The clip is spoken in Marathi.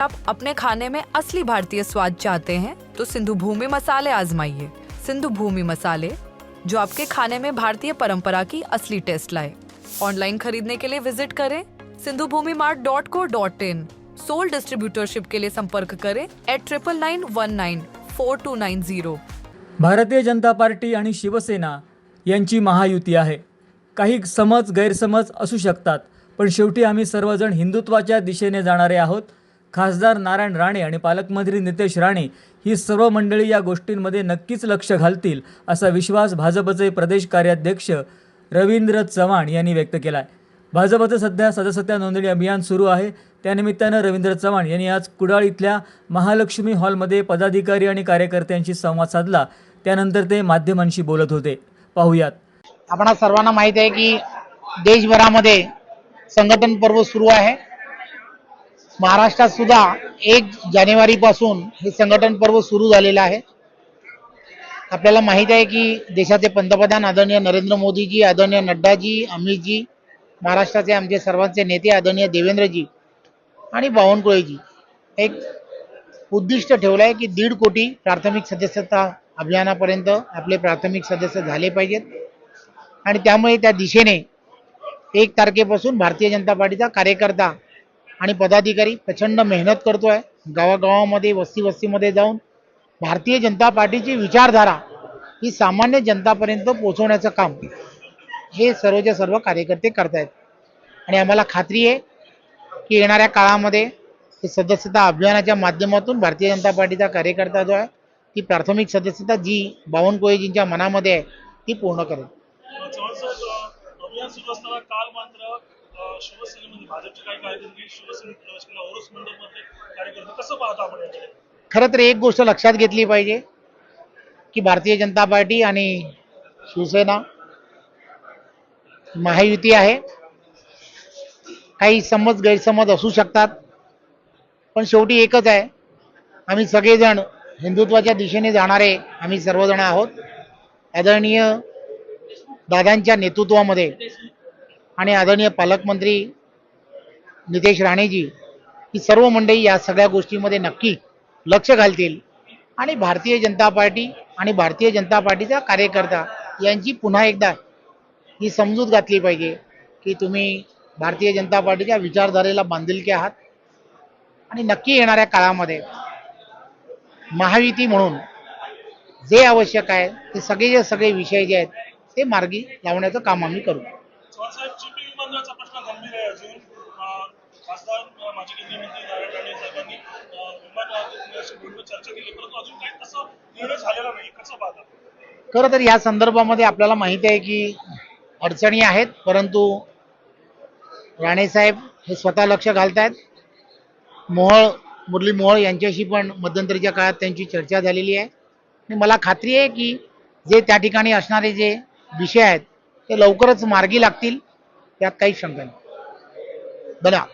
आप अपने खाने में असली भारतीय स्वाद चाहते हैं तो सिंधु भूमि मसाले आजमाइए। सिंधु भूमि मसाले जो आपके खाने में भारतीय परंपरा की असली टेस्ट लाए। ऑनलाइन खरीदने के लिए विजिट करें Sindhu Bhoomi mart dot co dot in. Sole distributorship के लिए संपर्क करें at triple nine one nine four two nine zero Bharatiya Janata Party आणि शिवसेना यांची महायुती आहे। काही समज गैरसमज असू शकतात पण शेवटी आम्ही सर्वजण हिंदुत्वाच्या दिशेने जाणारे आहोत खासदार नारायण राणे आणि पालकमंत्री नितेश राणे ही सर्व मंडळी या गोष्टींमध्ये नक्कीच लक्ष घालतील असा विश्वास भाजपचे प्रदेश कार्याध्यक्ष रवींद्र चव्हाण यांनी व्यक्त केला आहे भाजपचं सध्या सदस्यता नोंदणी अभियान सुरू आहे. त्यानिमित्तानं रवींद्र चव्हाण यांनी आज कुडाळ इथल्या महालक्ष्मी हॉलमध्ये पदाधिकारी आणि कार्यकर्त्यांशी संवाद साधला. त्यानंतर ते माध्यमांशी बोलत होते. पाहूयात. आपण सर्वांना माहीत आहे की देशभरामध्ये संघटन पर्व सुरू आहे. महाराष्ट्रात सुद्धा एक जानेवारीपासून हे संघटन पर्व सुरू झालेलं आहे. आपल्याला माहीत आहे की देशाचे पंतप्रधान आदरणीय नरेंद्र मोदीजी आदरणीय नड्डाजी अमितजी महाराष्ट्राचे आमचे सर्वांचे नेते आदरणीय देवेंद्रजी आणि बावनकुळेजी एक उद्दिष्ट ठेवलं आहे की दीड कोटी प्राथमिक सदस्यता अभियानापर्यंत आपले प्राथमिक सदस्य झाले पाहिजेत. आणि त्यामुळे त्या दिशेने एक तारखेपासून भारतीय जनता पार्टीचा कार्यकर्ता आणि पदाधिकारी प्रचंड मेहनत करतोय. गावागावामध्ये वस्ती वस्तीमध्ये जाऊन भारतीय जनता पार्टीची विचारधारा ही सामान्य जनतापर्यंत पोहोचवण्याचं काम हे सर्वच्या सर्व कार्यकर्ते करतायत. आणि आम्हाला खात्री आहे की येणाऱ्या काळामध्ये हे सदस्यता अभियानाच्या माध्यमातून भारतीय जनता पार्टीचा कार्यकर्ता जो आहे ती प्राथमिक सदस्यता जी बावनकुळेजींच्या मनामध्ये आहे ती पूर्ण करेल. काल शिवसेनेमध्ये भाजपचे काही कार्यकर्ते शिवसेनेत प्रवेश केला कार्यकर्ते कसं पाहता आपण याकडे खरं तर एक गोष्ट लक्षात घेतली पाहिजे की भारतीय जनता पार्टी आणि शिवसेना महायुती आहे. काही समज गैरसमज असू शकतात पण शेवटी एकच आहे. आम्ही सगळेजण हिंदुत्वाच्या दिशेने जाणारे आम्ही सर्वजण आहोत. आदरणीय दादांच्या नेतृत्वामध्ये आणि आदरणीय पालकमंत्री नितेश राणेजी ही सर्व मंडळी या सगळ्या गोष्टीमध्ये नक्की लक्ष घालतील. आणि भारतीय जनता पार्टी आणि भारतीय जनता पार्टीचा कार्यकर्ता यांची पुन्हा एकदा ही समजूत घातली पाहिजे की तुम्ही भारतीय जनता पार्टीच्या विचारधारेला बांधिलके आहात. आणि नक्की येणाऱ्या काळामध्ये महायुती म्हणून जे आवश्यक आहे ते सगळे जे सगळे विषय जे आहेत ते मार्गी लावण्याचं काम आम्ही करू. खरं तर या संदर्भामध्ये आपल्याला माहिती आहे की अडचणी आहेत परंतु राणेसाहेब हे स्वतः लक्ष घालतायत. मोहळ मुरली मोहळ यांच्याशी पण मध्यंतरीच्या काळात त्यांची चर्चा झालेली आहे. आणि मला खात्री आहे की जे त्या ठिकाणी असणारे जे विषय आहेत ते लवकरच मार्गी लागतील त्यात काही शंका नाही. धन्यवाद